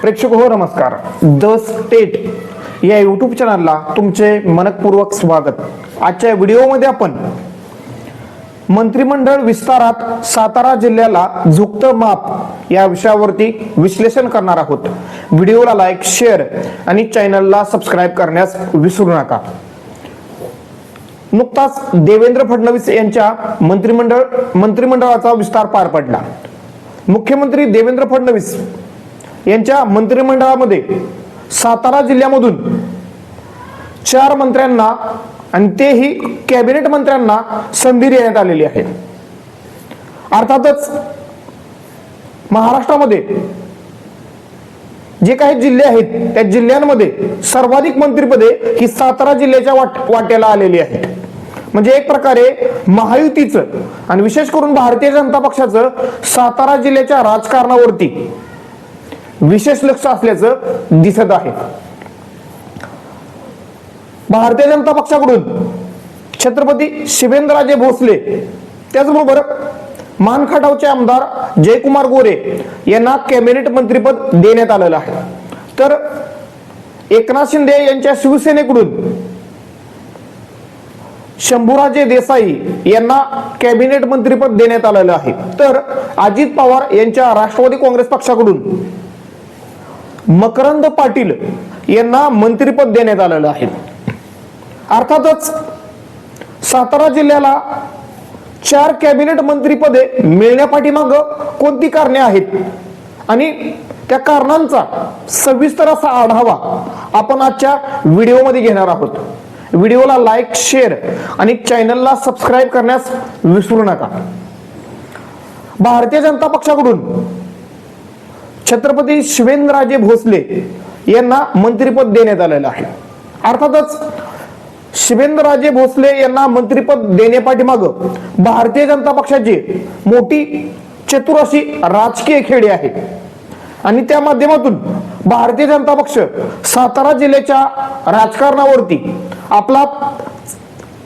प्रेक्षक हो नमस्कार. द स्टेट या यूट्यूब चॅनलला तुमचे मनपूर्वक स्वागत. आजच्या व्हिडिओमध्ये आपण मंत्रिमंडळ विस्तारात सातारा जिल्ह्याला झुकतं माप या विषयावरती विश्लेषण करणार आहोत. व्हिडिओला लाईक शेअर आणि चॅनलला सबस्क्राईब करण्यास विसरू नका. नुकताच देवेंद्र फडणवीस यांच्या मंत्रिमंडळ मंत्रिमंडळाचा विस्तार पार पडला. मुख्यमंत्री देवेंद्र फडणवीस यांच्या मंत्रिमंडळामध्ये सातारा जिल्ह्यामधून चार मंत्र्यांना आणि तेही कॅबिनेट मंत्र्यांना संधी देण्यात आलेली आहे. अर्थातच महाराष्ट्रामध्ये जे काही जिल्हे आहेत त्या जिल्ह्यांमध्ये सर्वाधिक मंत्रिपदे ही सातारा जिल्ह्याच्या वाट वाट्याला आलेली आहेत. म्हणजे एक प्रकारे महायुतीचं आणि विशेष करून भारतीय जनता पक्षाचं सातारा जिल्ह्याच्या राजकारणावरती विशेष लक्ष असल्याचं दिसत आहे. भारतीय जनता पक्षाकडून छत्रपती शिवेंद्रराजे भोसले त्याचबरोबर मानखटावचे आमदार जयकुमार गोरे यांना कॅबिनेट मंत्रीपद देण्यात आलेलं आहे. तर एकनाथ शिंदे यांच्या शिवसेनेकडून शंभूराजे देसाई यांना कॅबिनेट मंत्रीपद देण्यात आलेलं आहे. तर अजित पवार यांच्या राष्ट्रवादी काँग्रेस पक्षाकडून मकरंद पाटील यांना मंत्रीपद देण्यात आलेलं आहे. अर्थातच सातारा जिल्ह्याला चार कॅबिनेट मंत्रीपदे मिळण्यापाठीमाग कोणती कारणे आहेत? आणि त्या कारणांचा सविस्तर असा आढावा आपण आजच्या व्हिडिओमध्ये घेणार आहोत. व्हिडिओला लाईक शेअर आणि चॅनलला सबस्क्राईब करण्यास विसरू नका. भारतीय जनता पक्षाकडून छत्रपती शिवेंद्रराजे भोसले यांना मंत्रिपद देण्यात आलेलं आहे. अर्थातच शिवेंद्रराजे भोसले यांना मंत्रिपद देण्यापाठीमाग भारतीय जनता पक्षाची मोठी चतुर अशी राजकीय खेळी आहे. आणि त्या माध्यमातून भारतीय जनता पक्ष सातारा जिल्ह्याच्या राजकारणावरती आपला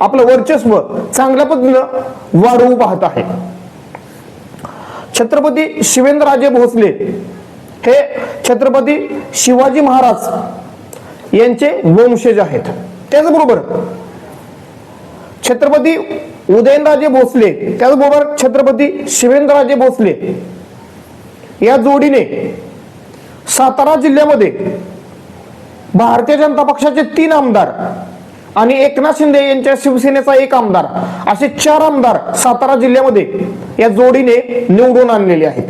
आपलं वर्चस्व चांगल्या पद्धतीनं वाढवू पाहत आहे. छत्रपती शिवेंद्रराजे भोसले हे छत्रपती शिवाजी महाराज यांचे वंशज आहेत. त्याचबरोबर छत्रपती उदयनराजे भोसले त्याचबरोबर छत्रपती शिवेंद्रराजे भोसले या जोडीने सातारा जिल्ह्यामध्ये भारतीय जनता पक्षाचे तीन आमदार आणि एकनाथ शिंदे यांच्या शिवसेनेचा एक आमदार असे चार आमदार सातारा जिल्ह्यामध्ये या जोडीने निवडून आणलेले आहेत.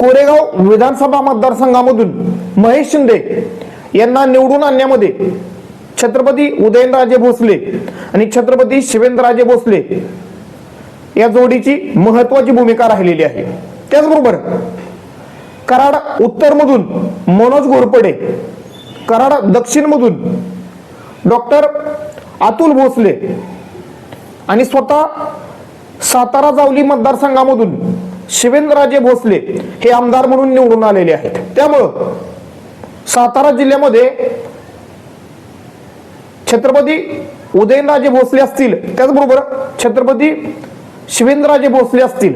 कोरेगाव विधानसभा मतदारसंघामधून महेश शिंदे यांना निवडून आणण्यामध्ये छत्रपती उदयनराजे भोसले आणि छत्रपती शिवेंद्रराजे भोसले या जोडीची महत्वाची भूमिका राहिलेली आहे. त्याचबरोबर कराड उत्तरमधून मनोज घोरपडे कराड दक्षिणमधून डॉक्टर अतुल भोसले आणि स्वतः सातारा जावली मतदारसंघामधून शिवेंद्रराजे भोसले हे आमदार म्हणून निवडून आलेले आहेत. त्यामुळं सातारा जिल्ह्यामध्ये छत्रपती उदयनराजे भोसले असतील त्याचबरोबर छत्रपती शिवेंद्रराजे भोसले असतील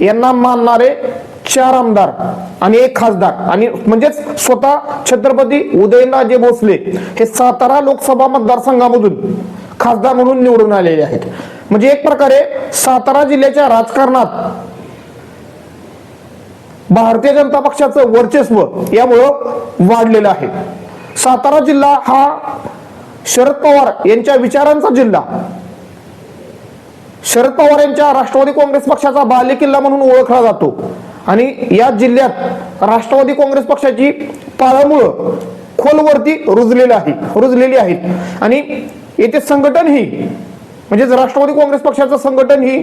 यांना मानणारे चार आमदार आणि एक खासदार आणि म्हणजेच स्वतः छत्रपती उदयनराजे भोसले हे सातारा लोकसभा मतदारसंघामधून खासदार म्हणून निवडून आलेले आहेत. म्हणजे एक प्रकारे सातारा जिल्ह्याच्या राजकारणात भारतीय जनता पक्षाचं वर्चस्व यामुळं वाढलेलं आहे. सातारा जिल्हा हा शरद पवार यांच्या विचारांचा जिल्हा. शरद पवार यांच्या राष्ट्रवादी काँग्रेस पक्षाचा बाले किल्ला म्हणून ओळखला जातो. आणि या जिल्ह्यात राष्ट्रवादी काँग्रेस पक्षाची पाळामुळं खोलवरती रुजलेली आहे रुजलेली आहेत. आणि येथे संघटन ही म्हणजेच राष्ट्रवादी काँग्रेस पक्षाचं संघटन ही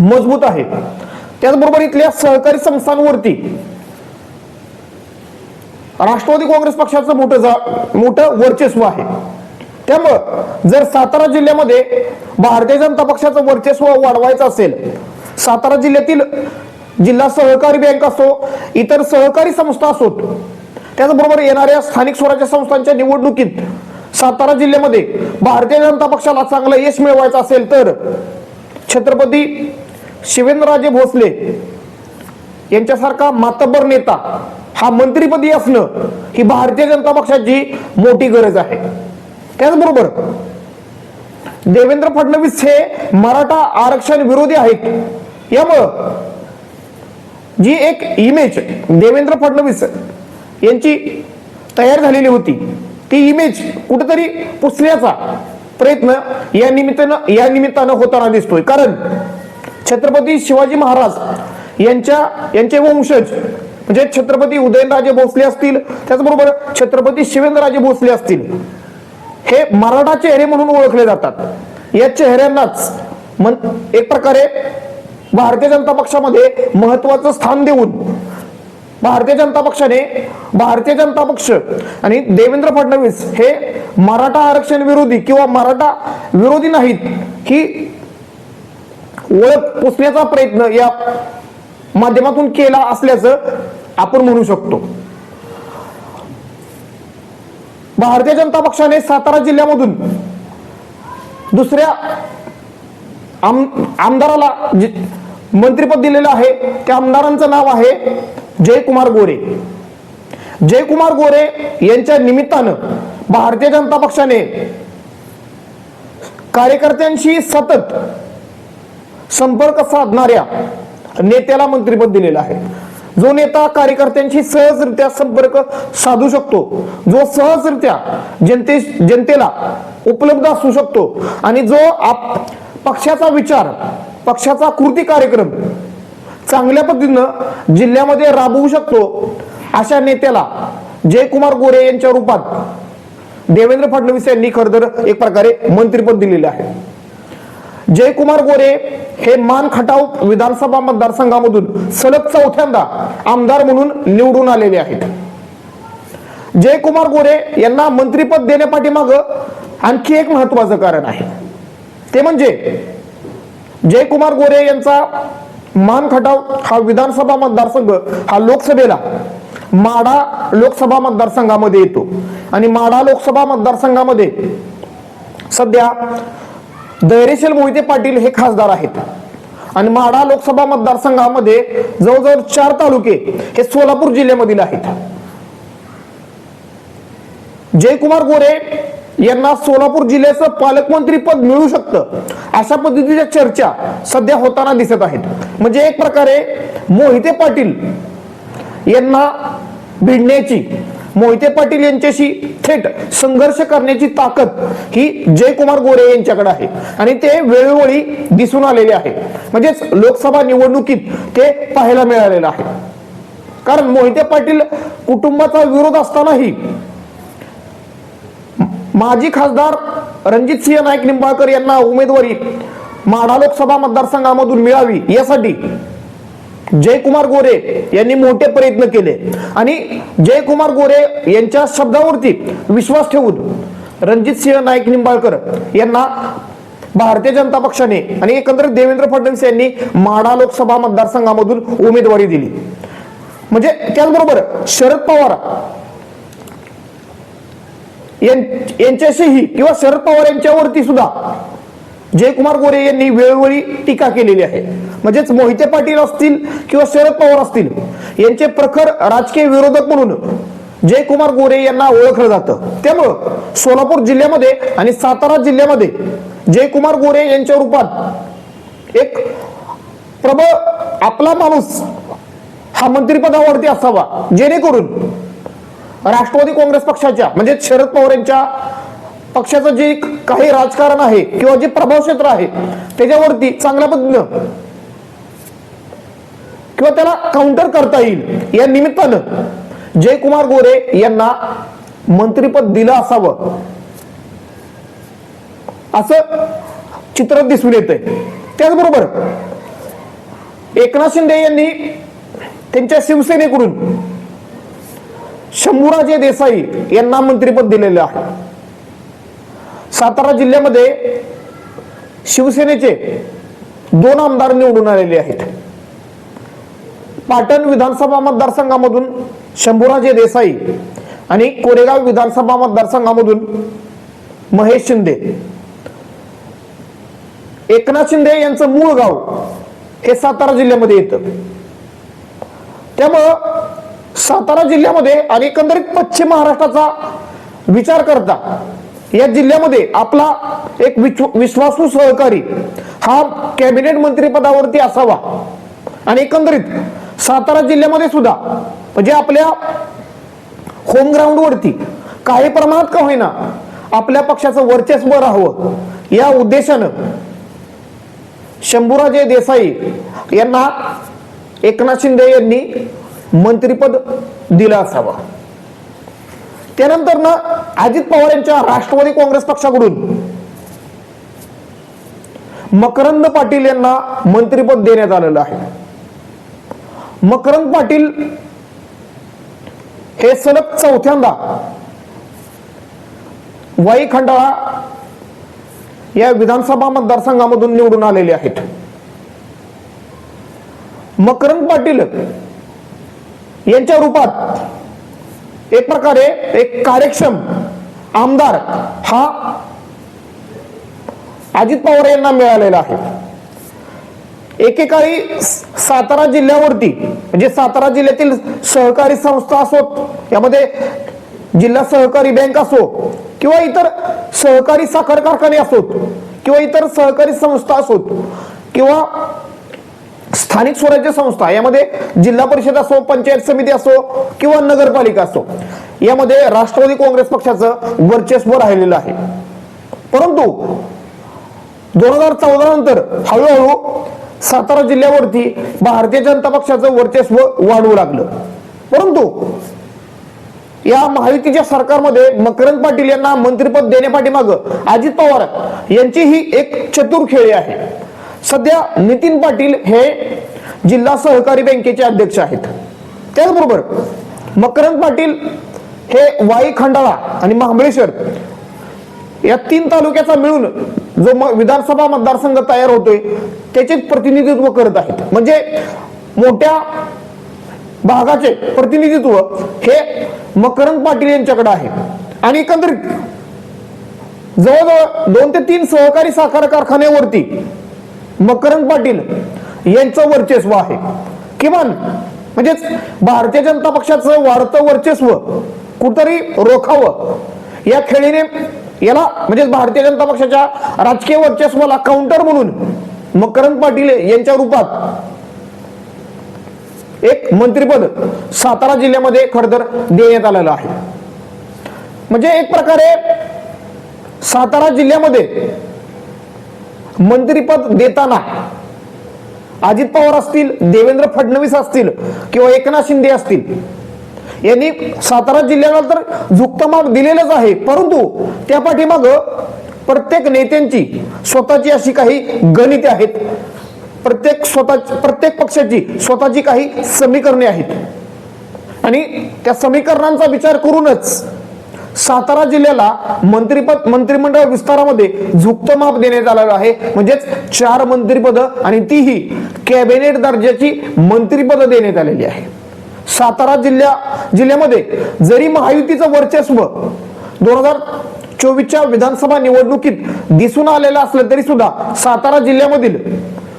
मजबूत आहे. त्याचबरोबर इथल्या सहकारी संस्थांवरती राष्ट्रवादी काँग्रेस पक्षाचं मोठं मोठं वर्चस्व आहे. त्यामुळं जर सातारा जिल्ह्यामध्ये भारतीय जनता पक्षाचं वर्चस्व वाढवायचं असेल सातारा जिल्ह्यातील जिल्हा सहकारी बँक असो इतर सहकारी संस्था असोत त्याचबरोबर येणाऱ्या स्थानिक स्वराज्य संस्थांच्या निवडणुकीत सातारा जिल्ह्यामध्ये भारतीय जनता पक्षाला चांगलं यश मिळवायचं असेल तर छत्रपती शिवेंद्रराजे भोसले यांच्यासारखा मातबर नेता हा मंत्रीपदी असणं ही भारतीय जनता पक्षाची मोठी गरज आहे. त्याचबरोबर देवेंद्र फडणवीस हे मराठा आरक्षण विरोधी आहेत. यामुळं जी एक इमेज देवेंद्र फडणवीस यांची तयार झालेली होती ती इमेज कुठेतरी पुसण्याचा प्रयत्न या निमित्तानं या निमित्तानं होताना दिसतोय. कारण छत्रपती शिवाजी महाराज यांच्या यांचे वंशज म्हणजे छत्रपती उदयनराजे भोसले असतील त्याचबरोबर छत्रपती शिवेंद्रराजे भोसले असतील हे मराठा चेहरे म्हणून ओळखले जातात. या चेहऱ्यांनाच एक प्रकारे भारतीय जनता पक्षामध्ये महत्वाचं स्थान देऊन भारतीय जनता पक्षाने भारतीय जनता पक्ष आणि देवेंद्र फडणवीस हे मराठा आरक्षण विरोधी किंवा मराठा विरोधी नाहीत ही ओळख पुसण्याचा प्रयत्न या माध्यमातून केला असल्याचं आपण म्हणू शकतो. भारतीय जनता पक्षाने सातारा जिल्ह्यामधून दुसऱ्या आम आमदाराला मंत्रीपद मंत्रिपद दिलेलं आहे त्या आमदारांचं नाव आहे जयकुमार गोरे. जयकुमार गोरे यांच्या निमित्तानं भारतीय जनता पक्षाने कार्यकर्त्यांशी सतत संपर्क साधणाऱ्या नेत्याला मंत्रिपद दिलेलं आहे. जो नेता कार्यकर्त्यांशी सहजरित्या संपर्क साधू शकतो जो सहजरित्या जनते जनतेला उपलब्ध असू शकतो आणि जो आप पक्षाचा विचार पक्षाचा कृती कार्यक्रम चांगल्या पद्धतीनं जिल्ह्यामध्ये राबवू शकतो अशा नेत्याला जयकुमार गोरे यांच्या रूपात देवेंद्र फडणवीस यांनी खर तर एक प्रकारे मंत्रिपद दिलेले आहे. जयकुमार गोरे हे मान खटाव विधानसभा मतदारसंघामधून सलग चौथ्यांदा आमदार म्हणून निवडून आलेले आहेत. जयकुमार गोरे यांना मंत्रिपद देण्यापाठीमाग आणखी एक महत्वाचं कारण आहे. ते म्हणजे जयकुमार गोरे यांचा मान खटाव हा विधानसभा मतदारसंघ हा लोकसभेला माढा लोकसभा मतदारसंघामध्ये येतो. आणि माढा लोकसभा मतदारसंघामध्ये सध्या धैर्यशील मोहिते पाटील हे खासदार आहेत. आणि माढा लोकसभा मतदारसंघामध्ये जवळजवळ चार तालुके हे सोलापूर जिल्ह्यामधील आहेत. जयकुमार गोरे यांना सोलापूर जिल्ह्याचं पालकमंत्री पद मिळू शकतं. अशा पद्धतीच्या चर्चा सध्या होताना दिसत आहेत. म्हणजे एक प्रकारे मोहिते पाटील यांना भिडण्याची मोहिते पाटील यांच्याशी थेट संघर्ष करण्याची ताकद ही जयकुमार गोरे यांच्याकडे आहे. आणि ते वेळोवेळी दिसून आलेले आहे. म्हणजेच लोकसभा निवडणुकीत ते पाहायला मिळालेलं आहे. कारण मोहिते पाटील कुटुंबाचा विरोध असतानाही माजी खासदार रणजित सिंह नाईक निंबाळकर यांना उमेदवारी माढा लोकसभा मतदारसंघामधून मिळावी यासाठी जयकुमार गोरे यांनी मोठे प्रयत्न केले. आणि जयकुमार गोरे यांच्या शब्दावरती विश्वास ठेवून रणजित सिंह नाईक निंबाळकर यांना भारतीय जनता पक्षाने आणि एकंदरीत देवेंद्र फडणवीस यांनी माढा लोकसभा मतदारसंघामधून उमेदवारी दिली. म्हणजे त्याचबरोबर शरद पवार यांच्याशीही किंवा शरद पवार यांच्यावरती सुद्धा जयकुमार गोरे यांनी वेळोवेळी टीका केलेली आहे. म्हणजेच मोहिते पाटील असतील किंवा शरद पवार असतील यांचे प्रखर राजकीय विरोधक म्हणून जयकुमार गोरे यांना ओळखलं जातं. त्यामुळं सोलापूर जिल्ह्यामध्ये आणि सातारा जिल्ह्यामध्ये जयकुमार गोरे यांच्या रूपात एक प्रबळ आपला माणूस हा मंत्रिपदावरती असावा जेणेकरून राष्ट्रवादी काँग्रेस पक्षाच्या म्हणजे शरद पवार यांच्या पक्षाचं जे काही राजकारण आहे किंवा जे प्रभाव क्षेत्र आहे त्याच्यावरती चांगल्या पद्धतीनं किंवा त्याला काउंटर करता येईल या निमित्तानं जयकुमार गोरे यांना मंत्रीपद दिलं असावं. असं चित्र दिसून येत त्याचबरोबर एकनाथ शिंदे यांनी त्यांच्या शिवसेनेकडून शंभूराजे देसाई यांना मंत्रीपद दिलेले आहे. सातारा जिल्ह्यामध्ये शिवसेनेचे दोन आमदार निवडून आलेले आहेत. पाटण विधानसभा मतदारसंघामधून शंभूराजे देसाई आणि कोरेगाव विधानसभा मतदारसंघामधून महेश शिंदे. एकनाथ शिंदे यांचं मूळ गाव हे सातारा जिल्ह्यामध्ये येतं. त्यामुळं सातारा जिल्ह्यामध्ये आणि एकंदरीत पश्चिम महाराष्ट्राचा विचार करता या जिल्ह्यामध्ये आपला एक विश्व- विश्वासू सहकारी हा कॅबिनेट मंत्रीपदावरती असावा. आणि एकंदरीत सातारा जिल्ह्यामध्ये सुद्धा म्हणजे आपल्या होम ग्राउंडवरती काही प्रमाणात का होईना आपल्या पक्षाचं वर्चस्व राहावं या उद्देशानं शंभूराजे देसाई यांना एकनाथ शिंदे यांनी मंत्रीपद दिलं असावं. त्यानंतर ना अजित पवार यांच्या राष्ट्रवादी काँग्रेस पक्षाकडून मकरंद पाटील यांना मंत्रीपद देण्यात आलेलं आहे. मकरंद पाटील हे सलग चौथ्यांदा वाई खंडाळा या विधानसभा मतदारसंघामधून निवडून आलेले आहेत. मकरंद पाटील यांच्या रूपात एक प्रकारे एक कार्यक्षम आमदार हा अजित पवार यांना मिळालेला आहे. एकेकाळी सातारा जिल्ह्यावरती म्हणजे सातारा जिल्ह्यातील सहकारी संस्था असोत यामध्ये जिल्हा सहकारी बँक असो किंवा इतर सहकारी साखर कारखाने असोत किंवा इतर सहकारी संस्था असोत किंवा स्थानिक स्वराज्य संस्था यामध्ये जिल्हा परिषद असो पंचायत समिती असो किंवा नगरपालिका असो यामध्ये राष्ट्रवादी काँग्रेस पक्षाचं वर्चस्व राहिलेलं आहे. परंतु दोन हजार चौदा नंतर हळूहळू सातारा जिल्ह्यावरती भारतीय जनता पक्षाचं वर्चस्व वाढू लागलं. परंतु या महायुतीच्या सरकारमध्ये मकरंद पाटील यांना मंत्रिपद देण्यापाठीमाग अजित पवार यांची ही एक चतुर खेळी आहे. सध्या नितीन पाटील हे जिल्हा सहकारी बँकेचे अध्यक्ष आहेत. त्याचबरोबर मकरंद पाटील हे वाई खंडाळा आणि महाबळेश्वर या तीन तालुक्याचा मिळून जो विधानसभा मतदारसंघ तयार होतोय त्याचे प्रतिनिधित्व करत आहेत. म्हणजे मोठ्या भागाचे प्रतिनिधित्व हे मकरंद पाटील यांच्याकडे आहे. आणि एकंदरीत जवळजवळ दोन ते तीन सहकारी साखर कारखान्यावरती मकरंद पाटील यांचं वर्चस्व आहे. किमान म्हणजेच भारतीय जनता पक्षाचं वाढतं वर्चस्व कुठतरी रोखावं. या खेळीने याला म्हणजे भारतीय जनता पक्षाच्या राजकीय वर्चस्वाला काउंटर म्हणून मकरंद पाटील यांच्या रूपात एक मंत्रीपद सातारा जिल्ह्यामध्ये खडतर देण्यात आलेलं आहे. म्हणजे एक प्रकारे सातारा जिल्ह्यामध्ये मंत्रीपद देताना अजित पवार असतील देवेंद्र फडणवीस असतील किंवा एकनाथ शिंदे असतील यांनी सातारा जिल्ह्याला तर झुकतं माग दिलेलंच आहे. परंतु त्या पाठीमाग प्रत्येक नेत्यांची स्वतःची अशी काही गणिते आहेत. प्रत्येक स्वतः प्रत्येक पक्षाची स्वतःची काही समीकरणे आहेत. आणि त्या समीकरणांचा विचार करूनच सातारा जिल्ह्याला मंत्रीपद मंत्रिमंडळ विस्तारामध्ये झुकतं माप देण्यात आलेलं आहे. म्हणजेच चार मंत्रिपद आणि तीही कॅबिनेट दर्जाची मंत्रिपद देण्यात आलेली आहे. सातारा जिल्ह्या जिल्ह्यामध्ये जरी महायुतीचं वर्चस्व दोन हजार चोवीसच्या विधानसभा निवडणुकीत दिसून आलेलं असलं तरी सुद्धा सातारा जिल्ह्यामधील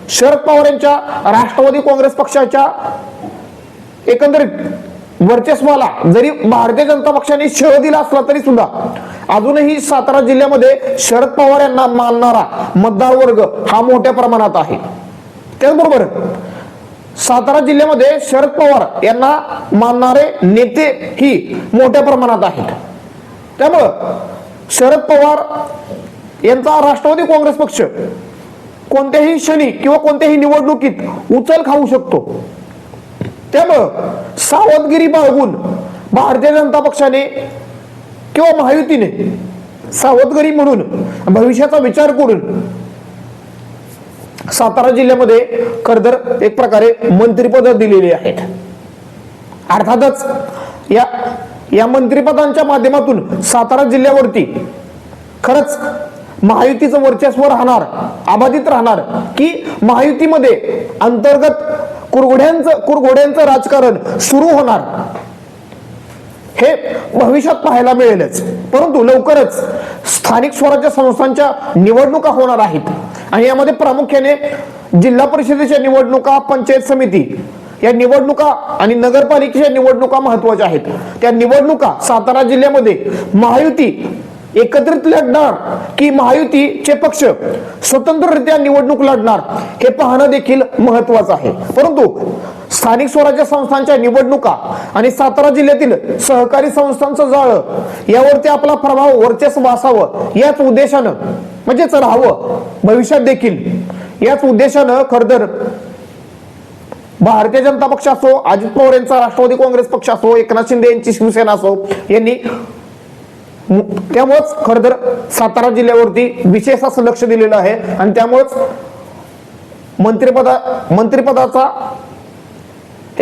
शरद पवार यांच्या राष्ट्रवादी काँग्रेस पक्षाच्या एकंदरीत वर्चस्वाला जरी भारतीय जनता पक्षाने शह दिला असला तरी सुद्धा अजूनही सातारा जिल्ह्यामध्ये शरद पवार यांना मानणारा मतदार वर्ग हा मोठ्या प्रमाणात आहे. त्याचबरोबर सातारा जिल्ह्यामध्ये शरद पवार यांना मानणारे नेते ही मोठ्या प्रमाणात आहेत. त्यामुळं शरद पवार यांचा राष्ट्रवादी काँग्रेस पक्ष कोणत्याही क्षणी किंवा कोणत्याही निवडणुकीत उचल खाऊ शकतो. त्यामुळं सावधगिरी बाळगून भारतीय जनता पक्षाने किंवा महायुतीने सावधगिरी म्हणून भविष्याचा विचार करून सातारा जिल्ह्यामध्ये खरतर एक प्रकारे मंत्रिपद दिलेली आहेत. अर्थातच या या मंत्रिपदांच्या माध्यमातून सातारा जिल्ह्यावरती खरंच महायुतीचं वर्चस्व राहणार अबाधित राहणार की महायुतीमध्ये अंतर्गत कुरघोड्यांचं कुरघोड्यांचं राजकारण सुरू होणार. हे भविष्यात पाहायला मिळेलच. परंतु लवकरच स्थानिक स्वराज्य संस्थांच्या निवडणुका होणार आहेत. आणि यामध्ये प्रामुख्याने जिल्हा परिषदेच्या निवडणुका पंचायत समिती या निवडणुका आणि नगरपालिकेच्या निवडणुका महत्त्वाच्या आहेत. त्या निवडणुका सातारा जिल्ह्यामध्ये महायुती एकत्रित लढणार की महायुतीचे पक्ष स्वतंत्ररित्या निवडणूक लढणार हे पाहणं देखील महत्वाचं आहे. परंतु स्थानिक स्वराज्य संस्थांच्या निवडणुका आणि सातारा जिल्ह्यातील सहकारी संस्थांचं जाळं यावरती आपला प्रभाव वर्चस्व असावं याच उद्देशानं म्हणजेच राहावं भविष्यात देखील याच उद्देशानं खरंतर भारतीय जनता पक्ष असो अजित पवार यांचा राष्ट्रवादी काँग्रेस पक्ष असो एकनाथ शिंदे यांची शिवसेना असो यांनी त्यामुळंच खरं तर सातारा जिल्ह्यावरती विशेष असं लक्ष दिलेलं आहे. आणि त्यामुळंच मंत्रिपदा मंत्रिपदाचा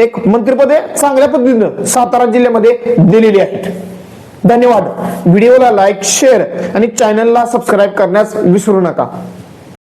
एक मंत्रिपदे चांगल्या पद्धतीनं सातारा जिल्ह्यामध्ये दिलेली आहेत. धन्यवाद. व्हिडिओला लाईक शेअर आणि चॅनलला सबस्क्राईब करण्यास विसरू नका.